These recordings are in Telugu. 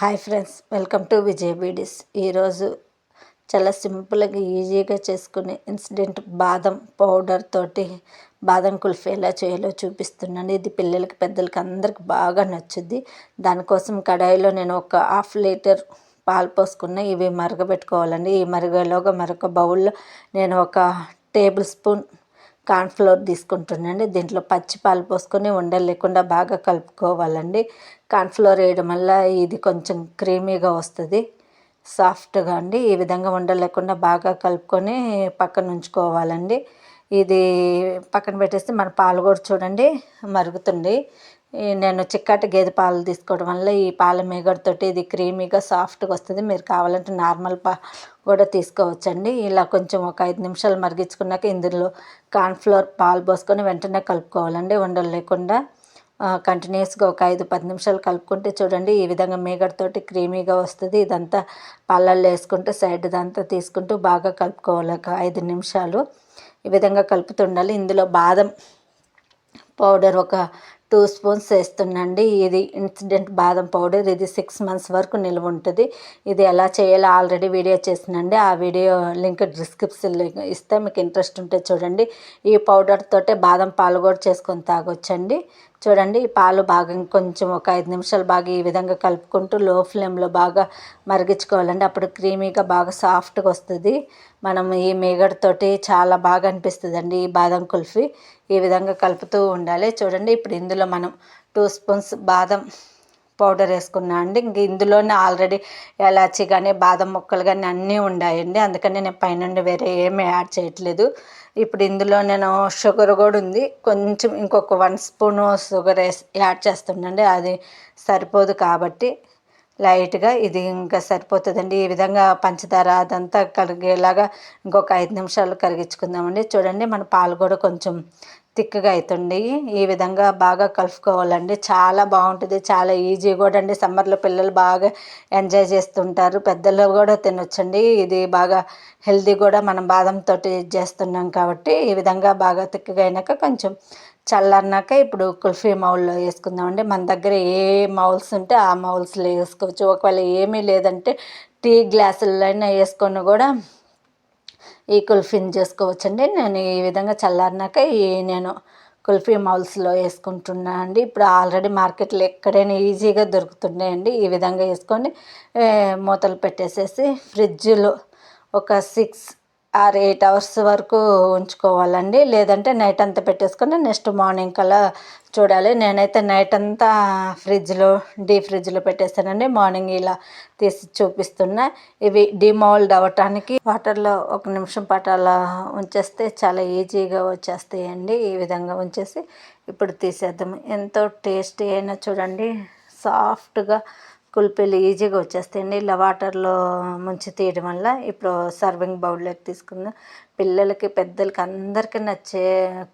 Hi friends welcome to Vijay beedis. ఈరోజు చాలా సింపుల్గా ఈజీగా చేసుకునే ఇన్సిడెంట్ బాదం పౌడర్ తోటి బాదం కుల్ఫీ ఎలా చేయాలో చూపిస్తున్నాను. ఇది పిల్లలకి పెద్దలకి అందరికి బాగా నచ్చుద్ది. దానికోసం కడాయిలో నేను ఒక హాఫ్ లీటర్ పాలు పోసుకున్న ఇవి మరగబెట్టుకోవాలండి. ఈ మరగలోగా మరొక బౌల్లో నేను ఒక టేబుల్ స్పూన్ కార్న్ఫ్లోర్ తీసుకుంటున్నాండి దీంట్లో పచ్చి పాలు పోసుకొని ఉండలు లేకుండా బాగా కలుపుకోవాలండి. కార్న్ఫ్లోర్ వేయడం వల్ల ఇది కొంచెం క్రీమీగా వస్తుంది. సాఫ్ట్గా అండి. ఈ విధంగా ఉండలు లేకుండా బాగా కలుపుకొని పక్కన ఉంచుకోవాలండి. ఇది పక్కన పెట్టేస్తే మన పాలు కూడా చూడండి మరుగుతుంది. నేను చిక్కటి గేదె పాలు తీసుకోవడం వల్ల ఈ పాల మీగడతోటి ఇది క్రీమీగా సాఫ్ట్గా వస్తుంది. మీరు కావాలంటే నార్మల్ పా కూడా తీసుకోవచ్చండి. ఇలా కొంచెం ఒక ఐదు నిమిషాలు మరిగించుకున్నాక ఇందులో కార్న్ఫ్లోర్ పాలు పోసుకొని వెంటనే కలుపుకోవాలండి. ఉండలు లేకుండా కంటిన్యూస్గా ఒక ఐదు పది నిమిషాలు కలుపుకుంటే చూడండి ఈ విధంగా మీగడతోటి క్రీమీగా వస్తుంది. ఇదంతా పాలల్లో వేసుకుంటూ సైడ్ దంతా తీసుకుంటూ బాగా కలుపుకోవాలి. ఒక ఐదు నిమిషాలు ఈ విధంగా కలుపుతుండాలి. ఇందులో బాదం పౌడర్ ఒక టూ స్పూన్స్ వేస్తున్నాండి ఇది ఇన్సిడెంట్ బాదం పౌడర్. ఇది సిక్స్ మంత్స్ వరకు నిల్వ ఉంటుంది. ఇది ఎలా చేయాలో ఆల్రెడీ వీడియో చేసినండి. ఆ వీడియో లింక్ డిస్క్రిప్షన్లో ఇస్తే మీకు ఇంట్రెస్ట్ ఉంటే చూడండి. ఈ పౌడర్ తోటే బాదం పాలు కూడా చేసుకొని తాగొచ్చండి. చూడండి పాలు బాగా కొంచెం ఒక ఐదు నిమిషాలు బాగా ఈ విధంగా కలుపుకుంటూ లో ఫ్లేమ్లో బాగా మరిగించుకోవాలండి. అప్పుడు క్రీమీగా బాగా సాఫ్ట్గా వస్తుంది. మనం ఈ మేగడతోటి చాలా బాగా అనిపిస్తుంది అండి ఈ బాదం కుల్ఫీ. ఈ విధంగా కలుపుతూ ఉండాలి. చూడండి ఇప్పుడు ఇందులో మనం టూ స్పూన్స్ బాదం పౌడర్ వేసుకున్నా అండి. ఇంక ఇందులోనే ఆల్రెడీ ఎలాచి కానీ బాదం ముక్కలు కానీ అన్నీ ఉన్నాయండి అందుకని నేను పైనుండి వేరే ఏమీ యాడ్ చేయట్లేదు. ఇప్పుడు ఇందులో నేను షుగర్ కూడా ఉంది. కొంచెం ఇంకొక వన్ స్పూన్ షుగర్ వేసి యాడ్ చేస్తుండండి. అది సరిపోదు కాబట్టి లైట్గా ఇది ఇంకా సరిపోతుందండి. ఈ విధంగా పంచదార అదంతా కరిగేలాగా ఇంకొక ఐదు నిమిషాలు కరిగించుకుందామండి. చూడండి మన పాలు కూడా కొంచెం థిక్గా అవుతుంది ఈ విధంగా బాగా కలుపుకోవాలండి. చాలా బాగుంటుంది. చాలా ఈజీ కూడా అండి. సమ్మర్లో పిల్లలు బాగా ఎంజాయ్ చేస్తుంటారు. పెద్దలు కూడా తినొచ్చండి. ఇది బాగా హెల్దీ కూడా మనం బాదంతో చేస్తున్నాం కాబట్టి ఈ విధంగా బాగా థిక్గా అయినాక కొంచెం చల్లన్నాక ఇప్పుడు కుల్ఫీ మౌల్లో వేసుకుందామండి. మన దగ్గర ఏ మౌల్స్ ఉంటే ఆ మౌల్స్లో వేసుకోవచ్చు. ఒకవేళ ఏమీ లేదంటే టీ గ్లాసుల్లో అయినా వేసుకొని కూడా ఈ కుల్ఫీని చేసుకోవచ్చండి. నేను ఈ విధంగా చల్లారినాక ఈ నేను కుల్ఫీ మౌల్స్లో వేసుకుంటున్నా అండి. ఇప్పుడు ఆల్రెడీ మార్కెట్లో ఎక్కడైనా ఈజీగా దొరుకుతున్నాయండి. ఈ విధంగా వేసుకొని మూతలు పెట్టేసేసి ఫ్రిడ్జ్లో ఒక సిక్స్ ఆరు ఎయిట్ అవర్స్ వరకు ఉంచుకోవాలండి. లేదంటే నైట్ అంతా పెట్టేసుకొని నెక్స్ట్ మార్నింగ్ కల్లా చూడాలి. నేనైతే నైట్ అంతా ఫ్రిడ్జ్లో డీ ఫ్రిడ్జ్లో పెట్టేస్తానండి. మార్నింగ్ ఇలా తీసి చూపిస్తున్నా. ఇవి డిమోల్డ్ అవ్వటానికి వాటర్లో ఒక నిమిషం పాటు అలా ఉంచేస్తే చాలా ఈజీగా వచ్చేస్తాయండి. ఈ విధంగా ఉంచేసి ఇప్పుడు తీసేద్దాం. ఎంతో టేస్టీ అయినా చూడండి. సాఫ్ట్గా కుల్ఫీలు ఈజీగా వచ్చేస్తాయండి. ఇలా వాటర్లో ముంచి తీయడం వల్ల ఇప్పుడు సర్వింగ్ బౌల్లోకి తీసుకుందాం. పిల్లలకి పెద్దలకి అందరికీ నచ్చే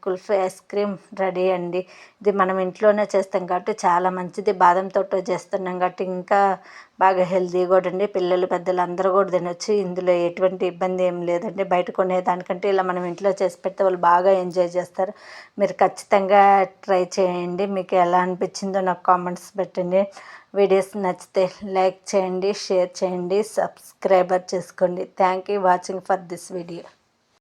కుల్ఫీ ఐస్ క్రీమ్ రెడీ అండి. ఇది మనం ఇంట్లోనే చేస్తాం కాబట్టి చాలా మంచిది. బాదం తోట చేస్తున్నాం కాబట్టి ఇంకా బాగా హెల్తీ కూడా అండి. పిల్లలు పెద్దలు అందరూ కూడా తినొచ్చు. ఇందులో ఎటువంటి ఇబ్బంది ఏం లేదండి. బయట కొనేదానికంటే ఇలా మనం ఇంట్లో చేసి పెడితే వాళ్ళు బాగా ఎంజాయ్ చేస్తారు. మీరు ఖచ్చితంగా ట్రై చేయండి. మీకు ఎలా అనిపించిందో నాకు కామెంట్స్ పెట్టండి. వీడియోస్ నచ్చితే లైక్ చేయండి షేర్ చేయండి సబ్స్క్రైబర్ చేసుకోండి. Thank you watching for this video